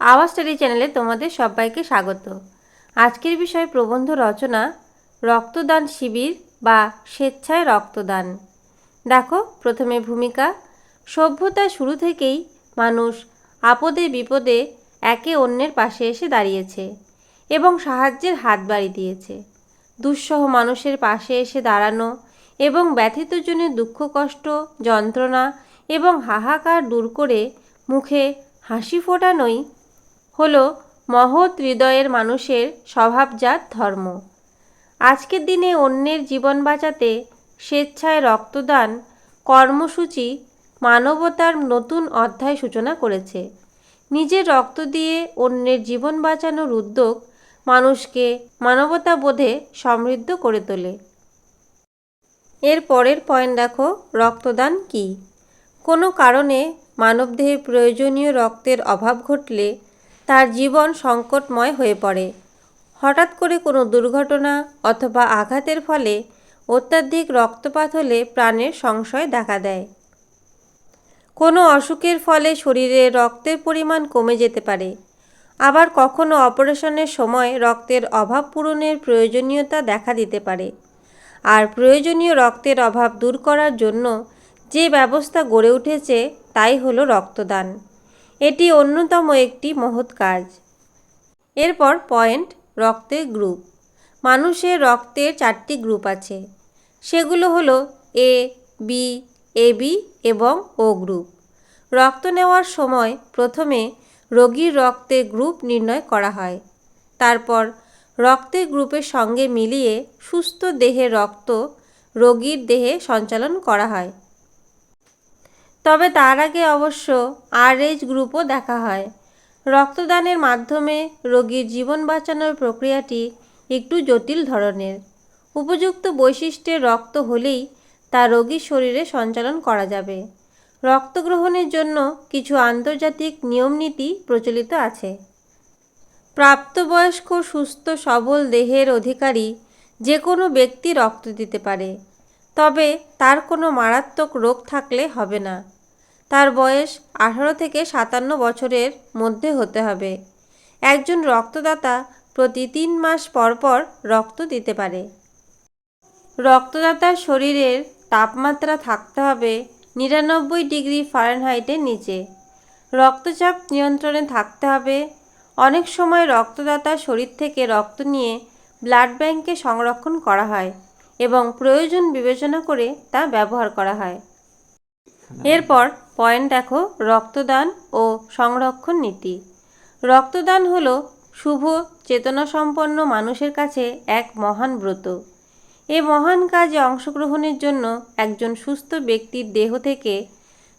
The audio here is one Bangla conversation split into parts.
আওয়াজ স্টাডি চ্যানেলে তোমাদের সবাইকে স্বাগত। আজকের বিষয় প্রবন্ধ রচনা, রক্তদান শিবির বা স্বেচ্ছায় রক্তদান। দেখো, প্রথমে ভূমিকা সভ্যতা শুরু থেকেই মানুষ আপদে বিপদে একে অন্যের পাশে এসে দাঁড়িয়েছে এবং সাহায্যের হাত বাড়ি দিয়েছে। দুঃসহ মানুষের পাশে এসে দাঁড়ানো এবং ব্যথিতজনের দুঃখ, কষ্ট, যন্ত্রণা এবং হাহাকার দূর করে মুখে হাসি ফোটানোই হলো মহৎ হৃদয়ের মানুষের স্বভাবজাত ধর্ম। আজকের দিনে অন্যের জীবন বাঁচাতে স্বেচ্ছায় রক্তদান কর্মসূচি মানবতার নতুন অধ্যায় সূচনা করেছে। নিজের রক্ত দিয়ে অন্যের জীবন বাঁচানোর উদ্যোগ মানুষকে মানবতাবোধে সমৃদ্ধ করে তোলে। এর পরের পয়েন্ট দেখো, রক্তদান কি? কোনো কারণে মানবদেহে প্রয়োজনীয় রক্তের অভাব ঘটলে তার জীবন সংকটময় হয়ে পড়ে। হঠাৎ করে কোনো দুর্ঘটনা অথবা আঘাতের ফলে অত্যাধিক রক্তপাত হলে প্রাণের সংশয় দেখা দেয়। কোনো অসুখের ফলে শরীরে রক্তের পরিমাণ কমে যেতে পারে। আবার কখনো অপারেশনের সময় রক্তের অভাব পূরণের প্রয়োজনীয়তা দেখা দিতে পারে। আর প্রয়োজনীয় রক্তের অভাব দূর করার জন্য যে ব্যবস্থা গড়ে উঠেছে তাই হলো রক্তদান। এটি অন্যতম একটি মহৎ কাজ। এরপর পয়েন্ট, রক্তের গ্রুপ। মানুষের রক্তের চারটি গ্রুপ আছে। সেগুলো হলো এ, বি এবি এবং ও গ্রুপ। রক্ত নেওয়ার সময় প্রথমে রোগীর রক্তের গ্রুপ নির্ণয় করা হয়। তারপর রক্তের গ্রুপের সঙ্গে মিলিয়ে সুস্থ দেহের রক্ত রোগীর দেহে সঞ্চালন করা হয়। তবে তার আগে অবশ্য আর এইচ গ্রুপও দেখা হয়। রক্তদানের মাধ্যমে রোগীর জীবন বাঁচানোর প্রক্রিয়াটি একটু জটিল ধরনের। উপযুক্ত বৈশিষ্ট্যের রক্ত হলেই তা রোগীর শরীরে সঞ্চালন করা যাবে। রক্ত গ্রহণের জন্য কিছু আন্তর্জাতিক নিয়মনীতি প্রচলিত আছে। প্রাপ্তবয়স্ক, সুস্থ, সবল দেহের অধিকারী যে কোনো ব্যক্তি রক্ত দিতে পারে। তবে তার কোনো মারাত্মক রোগ থাকলে হবে না। তার বয়স আঠারো থেকে সাতান্ন বছরের মধ্যে হতে হবে। একজন রক্তদাতা প্রতি তিন মাস পর পর রক্ত দিতে পারে। রক্তদাতার শরীরের তাপমাত্রা থাকতে হবে নিরানব্বই ডিগ্রি ফারেনহাইটের নিচে। রক্তচাপ নিয়ন্ত্রণে থাকতে হবে। অনেক সময় রক্তদাতার শরীর থেকে রক্ত নিয়ে ব্লাড ব্যাংকে সংরক্ষণ করা হয় এবং প্রয়োজন বিবেচনা করে তা ব্যবহার করা হয়। এরপর পয়েন্ট দেখো, রক্তদান ও সংরক্ষণ নীতি। রক্তদান হলো শুভ, চেতনাসম্পন্ন মানুষের কাছে এক মহান ব্রত। এ মহান কাজে অংশগ্রহণের জন্য একজন সুস্থ ব্যক্তির দেহ থেকে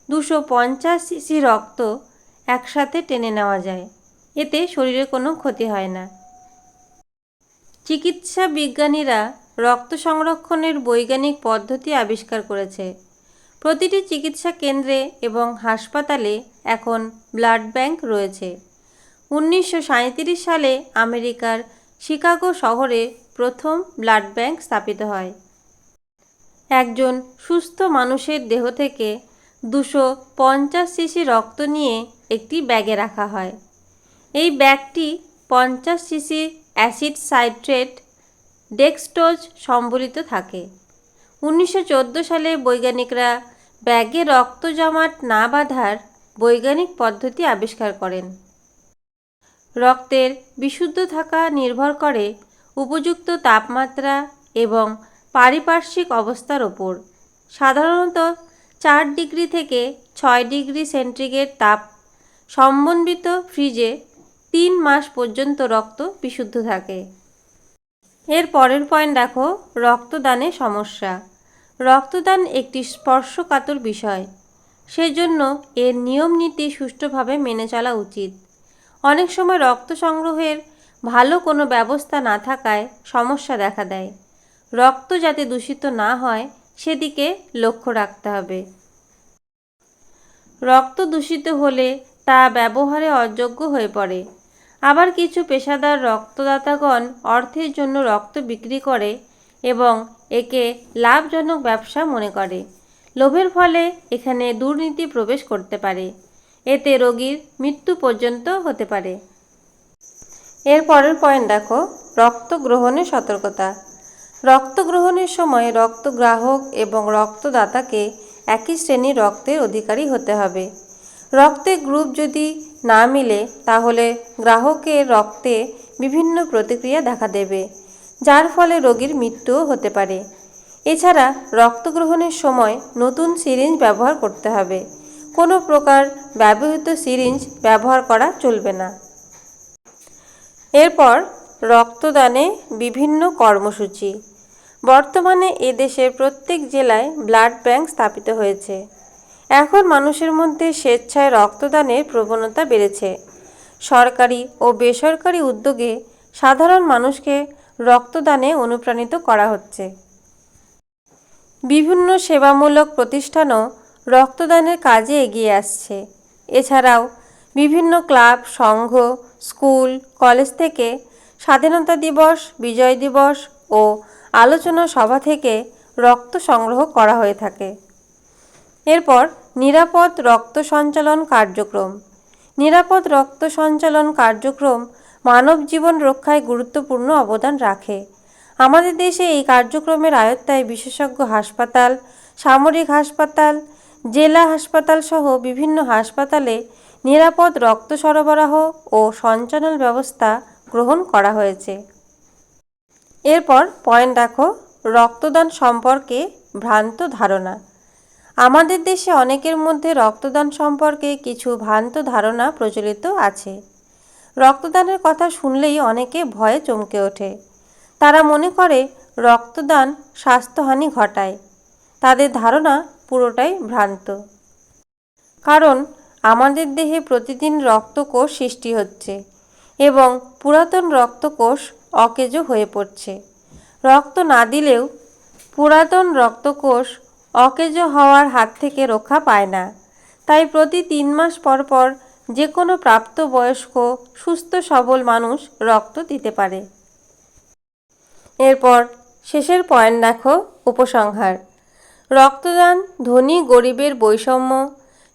দুশো পঞ্চাশ সিসি রক্ত একসাথে টেনে নেওয়া যায়। এতে শরীরে কোনো ক্ষতি হয় না। চিকিৎসা বিজ্ঞানীরা রক্ত সংরক্ষণের বৈজ্ঞানিক পদ্ধতি আবিষ্কার করেছে। প্রতিটি চিকিৎসা কেন্দ্রে এবং হাসপাতালে এখন ব্লাড ব্যাংক রয়েছে। উনিশশো সাঁইত্রিশ সালে আমেরিকার শিকাগো শহরে প্রথম ব্লাড ব্যাংক স্থাপিত হয়। একজন সুস্থ মানুষের দেহ থেকে দুশো পঞ্চাশ সিসি রক্ত নিয়ে একটি ব্যাগে রাখা হয়। এই ব্যাগটি পঞ্চাশ সিসি অ্যাসিড সাইট্রেট ডেক্সটোজ সম্বলিত থাকে। উনিশশো চোদ্দ সালে বৈজ্ঞানিকরা ব্যাগে রক্ত জমাট না বাঁধার বৈজ্ঞানিক পদ্ধতি আবিষ্কার করেন। রক্তের বিশুদ্ধ থাকা নির্ভর করে উপযুক্ত তাপমাত্রা এবং পারিপার্শ্বিক অবস্থার ওপর। সাধারণত চার ডিগ্রি থেকে ছয় ডিগ্রি সেন্টিগ্রেড তাপ সম্বন্ধিত ফ্রিজে তিন মাস পর্যন্ত রক্ত বিশুদ্ধ থাকে। এর পরের পয়েন্ট দেখো, রক্তদানে সমস্যা। রক্তদান একটি স্পর্শকাতর বিষয়। সেজন্য এর নিয়ম নীতি সুষ্ঠুভাবে মেনে চলা উচিত। অনেক সময় রক্ত সংগ্রহের ভালো কোনো ব্যবস্থা না থাকায় সমস্যা দেখা দেয়। রক্ত যাতে দূষিত না হয়, সেদিকে লক্ষ্য রাখতে হবে। রক্ত দূষিত হলে তা ব্যবহারে অযোগ্য হয়ে পড়ে। আবার কিছু পেশাদার রক্তদাতাগণ অর্থের জন্য রক্ত বিক্রি করে এবং একে লাভজনক ব্যবসা মনে করে। লোভের ফলে এখানে দুর্নীতি প্রবেশ করতে পারে। এতে রোগীর মৃত্যু পর্যন্ত হতে পারে। এর পরের পয়েন্ট দেখো রক্ত গ্রহণের সতর্কতা। রক্ত গ্রহণের সময় রক্ত গ্রাহক এবং রক্তদাতাকে একই শ্রেণির রক্তের অধিকারী হতে হবে। রক্তের গ্রুপ যদি না মিলে, তাহলে গ্রাহকের রক্তে বিভিন্ন প্রতিক্রিয়া দেখা দেবে। যার ফলে রোগীর মৃত্যুও হতে পারে। এছাড়া রক্ত গ্রহণের সময় নতুন সিরিঞ্জ ব্যবহার করতে হবে। কোনো প্রকার ব্যবহৃত সিরিঞ্জ ব্যবহার করা চলবে না। এরপর রক্তদানে বিভিন্ন কর্মসূচি। বর্তমানে এদেশের প্রত্যেক জেলায় ব্লাড ব্যাংক স্থাপিত হয়েছে। এখন মানুষের মধ্যে স্বেচ্ছায় রক্তদানের প্রবণতা বেড়েছে। সরকারি ও বেসরকারি উদ্যোগে সাধারণ মানুষকে রক্তদানে অনুপ্রাণিত করা হচ্ছে। বিভিন্ন সেবামূলক প্রতিষ্ঠানও রক্তদানের কাজে এগিয়ে আসছে। এছাড়াও বিভিন্ন ক্লাব, সংঘ, স্কুল, কলেজ থেকে স্বাধীনতা দিবস, বিজয় দিবস ও আলোচনা সভা থেকে রক্ত সংগ্রহ করা হয়ে থাকে। এরপর নিরাপদ রক্ত সঞ্চালন কার্যক্রম। নিরাপদ রক্ত সঞ্চালন কার্যক্রম মানব জীবন রক্ষায় গুরুত্বপূর্ণ অবদান রাখে। আমাদের দেশে এই কার্যক্রমের আয়ত্তায় বিশেষজ্ঞ হাসপাতাল, সামরিক হাসপাতাল, জেলা হাসপাতাল সহ বিভিন্ন হাসপাতালে নিরাপদ রক্ত সরবরাহ ও সঞ্চালন ব্যবস্থা গ্রহণ করা হয়েছে। এরপর পয়েন্ট দেখো, রক্তদান সম্পর্কে ভ্রান্ত ধারণা। আমাদের দেশে অনেকের মধ্যে রক্তদান সম্পর্কে কিছু ভ্রান্ত ধারণা প্রচলিত আছে। রক্তদানের কথা শুনলেই অনেকে ভয়ে চমকে ওঠে। তারা মনে করে রক্তদান স্বাস্থ্যহানি ঘটায়। তাদের ধারণা পুরোটাই ভ্রান্ত। কারণ আমাদের দেহে প্রতিদিন রক্তকোষ সৃষ্টি হচ্ছে এবং পুরাতন রক্তকোষ অকেজো হয়ে পড়ছে। রক্ত না দিলেও পুরাতন রক্তকোষ অকেজো হওয়ার হাত থেকে রক্ষা পায় না। তাই প্রতি তিন মাস পর পর যে কোনো প্রাপ্তবয়স্ক, সুস্থ, সবল মানুষ রক্ত দিতে পারে। এরপর শেষের পয়েন্ট দেখো, উপসংহার। রক্তদান ধনী গরিবের বৈষম্য,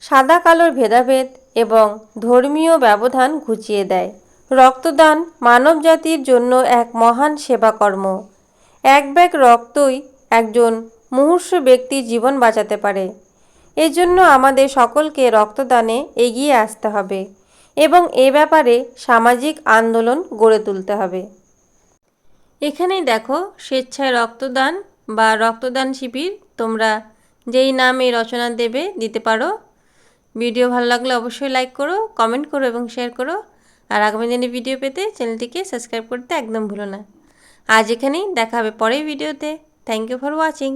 সাদা কালোর ভেদাভেদ এবং ধর্মীয় ব্যবধান ঘুচিয়ে দেয়। রক্তদান মানব জাতির জন্য এক মহান সেবাকর্ম। এক ব্যাগ রক্তই একজন মুহূর্ষ ব্যক্তির জীবন বাঁচাতে পারে। এজন্য আমাদের সকলকে রক্তদানে এগিয়ে আসতে হবে এবং এ ব্যাপারে সামাজিক আন্দোলন গড়ে তুলতে হবে। এখানেই দেখো, স্বেচ্ছায় রক্তদান বা রক্তদান শিবির তোমরা যেই নাম এই রচনা দেবে, দিতে পারো। ভিডিও ভালো লাগলে অবশ্যই লাইক করো, কমেন্ট করো এবং শেয়ার করো। আর আগামী দিনে ভিডিও পেতে চ্যানেলটিকে সাবস্ক্রাইব করতে একদম ভুলো না। আজ এখানেই দেখা হবে পরের ভিডিওতে। Thank you for watching